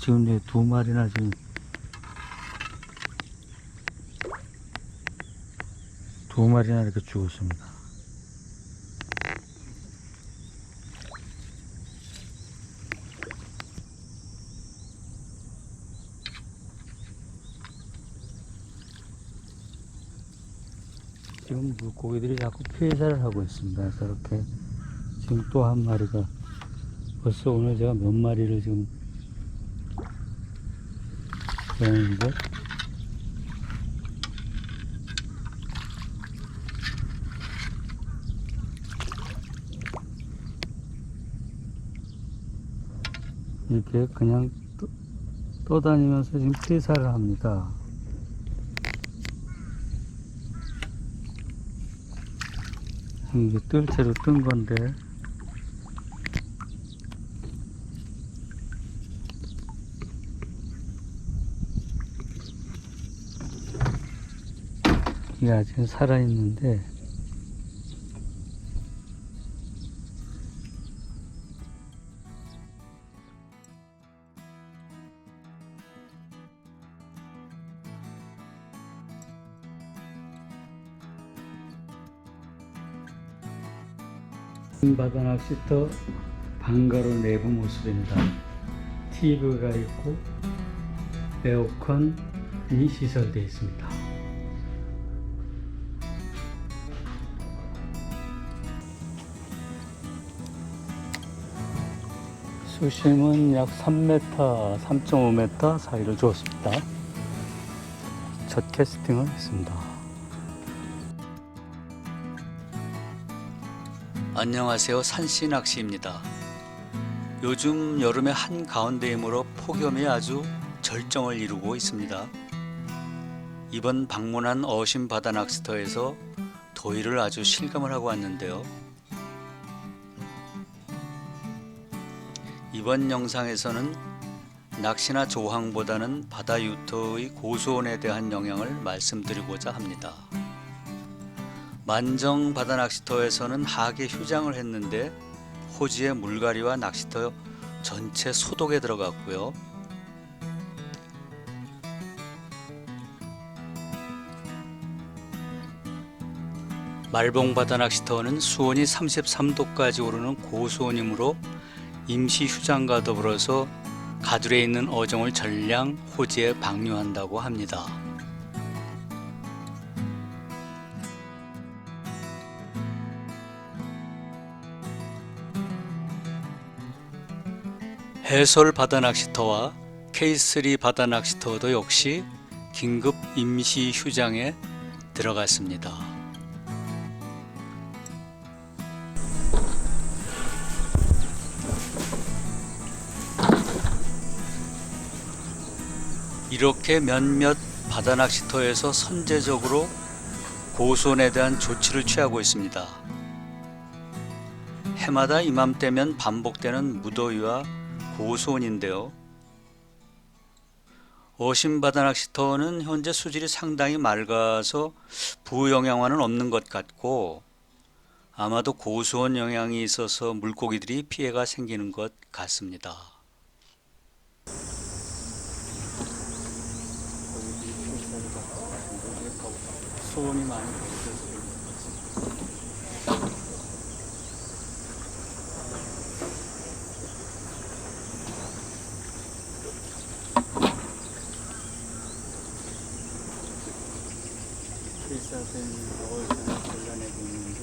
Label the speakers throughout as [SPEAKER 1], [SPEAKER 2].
[SPEAKER 1] 지금 이제 두 마리나 지금 두 마리나 이렇게 죽었습니다. 지금 물고기들이 자꾸 폐사를 하고 있습니다. 그래서 이렇게 지금 또 한 마리가 벌써 오늘 제가 몇 마리를 지금 배우는데 이렇게 그냥 떠, 떠다니면서 지금 폐사를 합니다. 이게 뜰채로 뜬 건데 이게 아직 살아있는데 바다 낚시터 방가로 내부 모습입니다. TV가 있고 에어컨이 시설되어 있습니다. 수심은 약 3m, 3.5m 사이를 주었습니다. 첫 캐스팅을 했습니다. 안녕하세요. 산씨 낚시입니다. 요즘 여름의 한 가운데이므로 폭염이 아주 절정을 이루고 있습니다. 이번 방문한 어심 바다 낚시터에서 더위를 아주 실감을 하고 왔는데요. 이번 영상에서는 낚시나 조항보다는 바다 유토의 고수온에 대한 영향을 말씀드리고자 합니다. 만정 바다 낚시터에서는 하계 휴장을 했는데 호지의 물갈이와 낚시터 전체 소독에 들어갔고요. 말봉 바다 낚시터는 수온이 33도까지 오르는 고수온이므로 임시 휴장과 더불어서 가두리에 있는 어종을 전량 호지에 방류한다고 합니다. 해솔 바다 낚시터와 K3 바다 낚시터도 역시 긴급 임시 휴장에 들어갔습니다. 이렇게 몇몇 바다 낚시터에서 선제적으로 고수온에 대한 조치를 취하고 있습니다. 해마다 이맘때면 반복되는 무더위와 고수온인데요. 어심 바다 낚시터는 현재 수질이 상당히 맑아서 부영향화는 없는 것 같고 아마도 고수온 영향이 있어서 물고기들이 피해가 생기는 것 같습니다. 소음이 많이 벌어져서 필사된 어울선을 골라내고 있는데.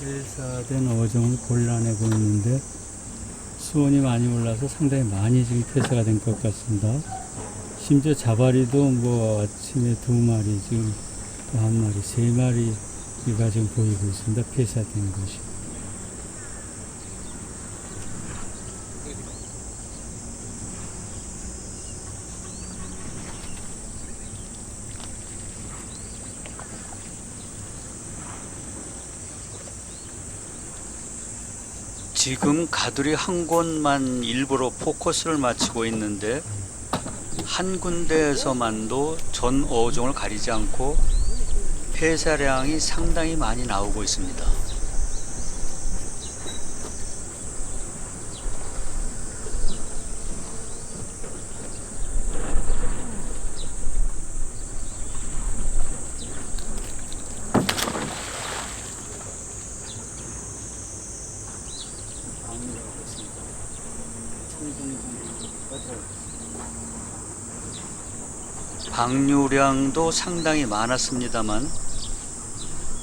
[SPEAKER 1] 필사된 어종을 골라내고 있는데 수온이 많이 올라서 상당히 많이 지금 폐사가 된 것 같습니다. 심지어 자바리도 뭐 아침에 두 마리 지금 또 한 마리 세 마리가 지금 보이고 있습니다. 폐사된 것이. 지금 가두리 한 곳만 일부러 포커스를 맞추고 있는데 한 군데에서만도 전 어종을 가리지 않고 폐사량이 상당히 많이 나오고 있습니다. 방류량도 상당히 많았습니다만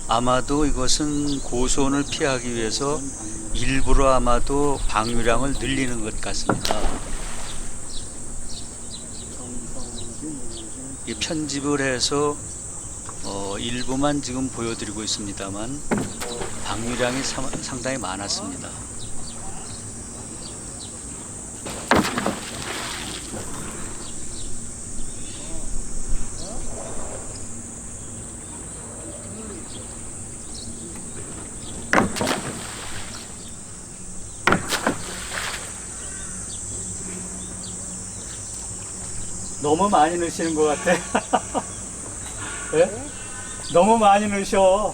[SPEAKER 1] 아마도 이것은 고소원을 피하기 위해서 일부러 아마도 방류량을 늘리는 것 같습니다. 이 편집을 해서 어, 일부만 지금 보여드리고 있습니다만 방류량이 사- 상당히 많았습니다. 너무 많이 넣으시는 것 같아. 예? 너무 많이 넣으셔.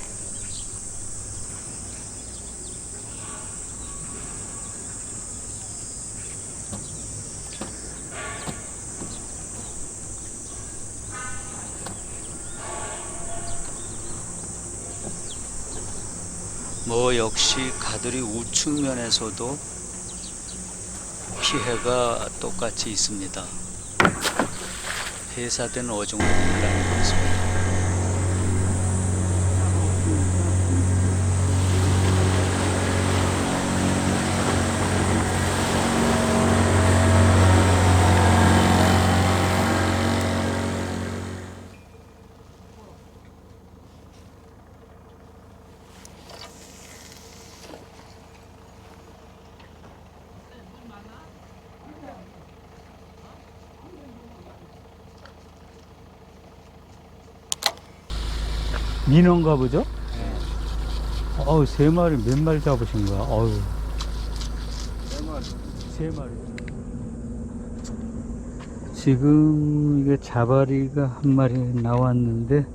[SPEAKER 1] 뭐 역시 가들이 우측 면에서도 피해가 똑같이 있습니다. 폐사된 어종을 분란하고 있습니다. 민어인가 보죠? 어우, 세 마리, 몇 마리 잡으신 거야? 어우. 세 마리. 지금 이게 자바리가 한 마리 나왔는데,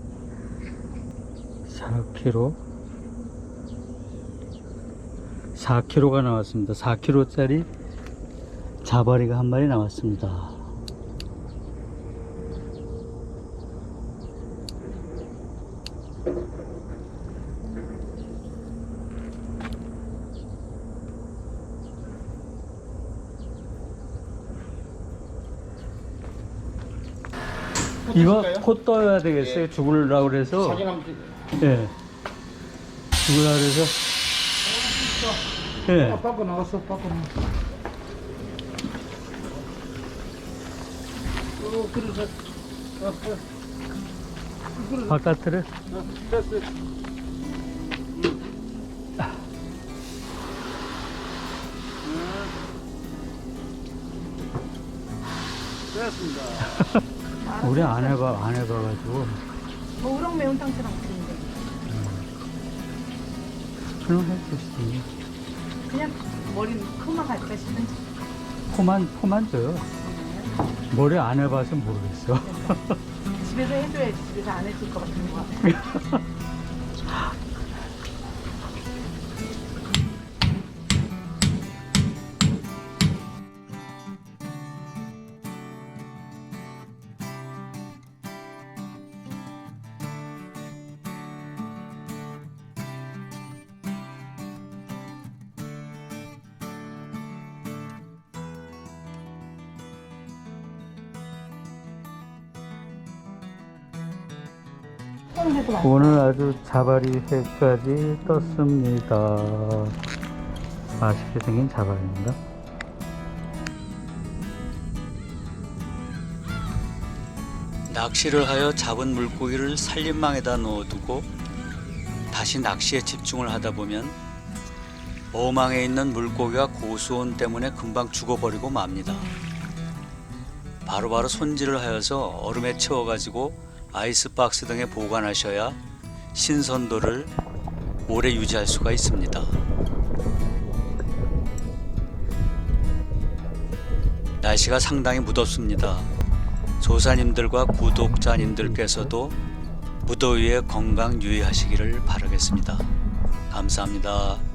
[SPEAKER 1] 4kg. 4kg가 나왔습니다. 4kg짜리 자바리가 한 마리 나왔습니다. 이거 코 떠야 되겠어요. 죽으려고 그래서.
[SPEAKER 2] 사진 한번 찍-
[SPEAKER 1] 예. 죽으려고 그래서. 예.
[SPEAKER 2] 아, 밖으로 나갔어, 밖으로. 어, 그래서, 어, 어,
[SPEAKER 1] 바깥으로.
[SPEAKER 2] 어, 됐어. 됐습니다.
[SPEAKER 1] 우리 안 해봐, 안 해봐가지고.
[SPEAKER 3] 뭐 우럭 매운탕처럼 드는데
[SPEAKER 1] 그럼 해주시지.
[SPEAKER 3] 그냥 머리 크만 갈까 싶은지
[SPEAKER 1] 포만, 포만 줘요. 머리 안 해봐서 모르겠어.
[SPEAKER 3] 집에서 해줘야지 집에서 안 해줄 것 같은 거 해도
[SPEAKER 1] 오늘 아주 자바리 회까지 떴습니다. 맛있게 생긴 자바리입니다. 낚시를 하여 잡은 물고기를 살림망에다 넣어두고 다시 낚시에 집중을 하다 보면 어망에 있는 물고기가 고수온 때문에 금방 죽어버리고 맙니다. 바로바로 손질을 하여서 얼음에 채워가지고 아이스박스 등에 보관하셔야 신선도를 오래 유지할 수가 있습니다. 날씨가 상당히 무덥습니다. 조사님들과 구독자님들께서도 무더위에 건강 유의하시기를 바라겠습니다. 감사합니다.